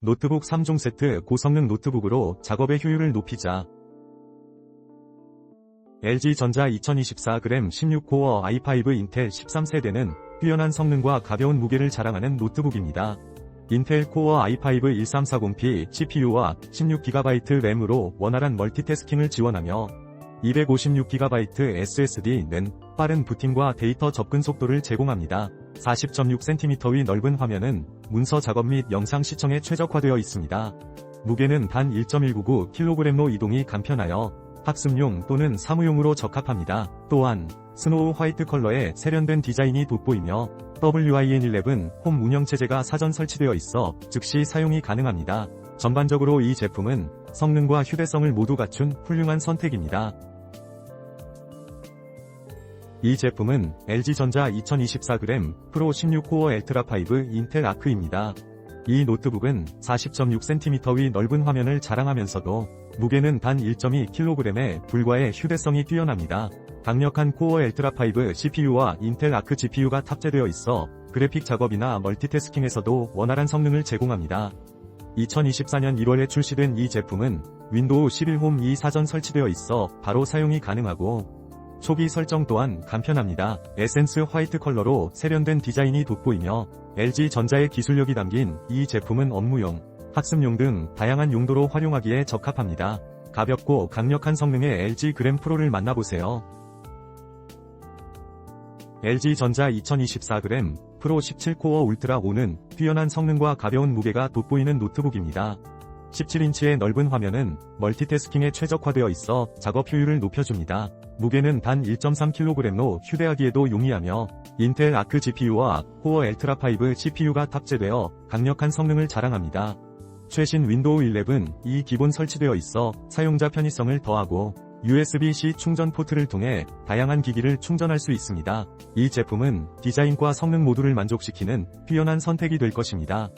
노트북 3종 세트 고성능 노트북으로 작업의 효율을 높이자. LG전자 2024g 16코어 i5 인텔 13세대는 뛰어난 성능과 가벼운 무게를 자랑하는 노트북입니다. 인텔 코어 i5 1340p CPU와 16GB 램으로 원활한 멀티태스킹을 지원하며 256GB SSD는 빠른 부팅과 데이터 접근 속도를 제공합니다. 40.6cm의 넓은 화면은 문서 작업 및 영상 시청에 최적화되어 있습니다. 무게는 단 1.199kg로 이동이 간편하여 학습용 또는 사무용으로 적합합니다. 또한 스노우 화이트 컬러의 세련된 디자인이 돋보이며 WIN11 홈 운영체제가 사전 설치되어 있어 즉시 사용이 가능합니다. 전반적으로 이 제품은 성능과 휴대성을 모두 갖춘 훌륭한 선택입니다. 이 제품은 LG전자 2024g 프로 16코어 엘트라 5 인텔 아크입니다. 이 노트북은 40.6cm의 넓은 화면을 자랑하면서도 무게는 단 1.2kg에 불과해 휴대성이 뛰어납니다. 강력한 코어 엘트라 5 CPU와 인텔 아크 GPU가 탑재되어 있어 그래픽 작업이나 멀티태스킹에서도 원활한 성능을 제공합니다. 2024년 1월에 출시된 이 제품은 윈도우 11 홈 2 사전 설치되어 있어 바로 사용이 가능하고 초기 설정 또한 간편합니다. 에센스 화이트 컬러로 세련된 디자인이 돋보이며 LG전자의 기술력이 담긴 이 제품은 업무용, 학습용 등 다양한 용도로 활용하기에 적합합니다. 가볍고 강력한 성능의 LG 그램 프로를 만나보세요. LG전자 2024g 프로 17코어 울트라 5는 뛰어난 성능과 가벼운 무게가 돋보이는 노트북입니다. 17인치의 넓은 화면은 멀티태스킹에 최적화되어 있어 작업 효율을 높여줍니다. 무게는 단 1.3kg로 휴대하기에도 용이하며 인텔 아크 GPU와 코어 엘트라 5 CPU가 탑재되어 강력한 성능을 자랑합니다. 최신 윈도우 11이 기본 설치되어 있어 사용자 편의성을 더하고 USB-C 충전 포트를 통해 다양한 기기를 충전할 수 있습니다. 이 제품은 디자인과 성능 모두를 만족시키는 뛰어난 선택이 될 것입니다.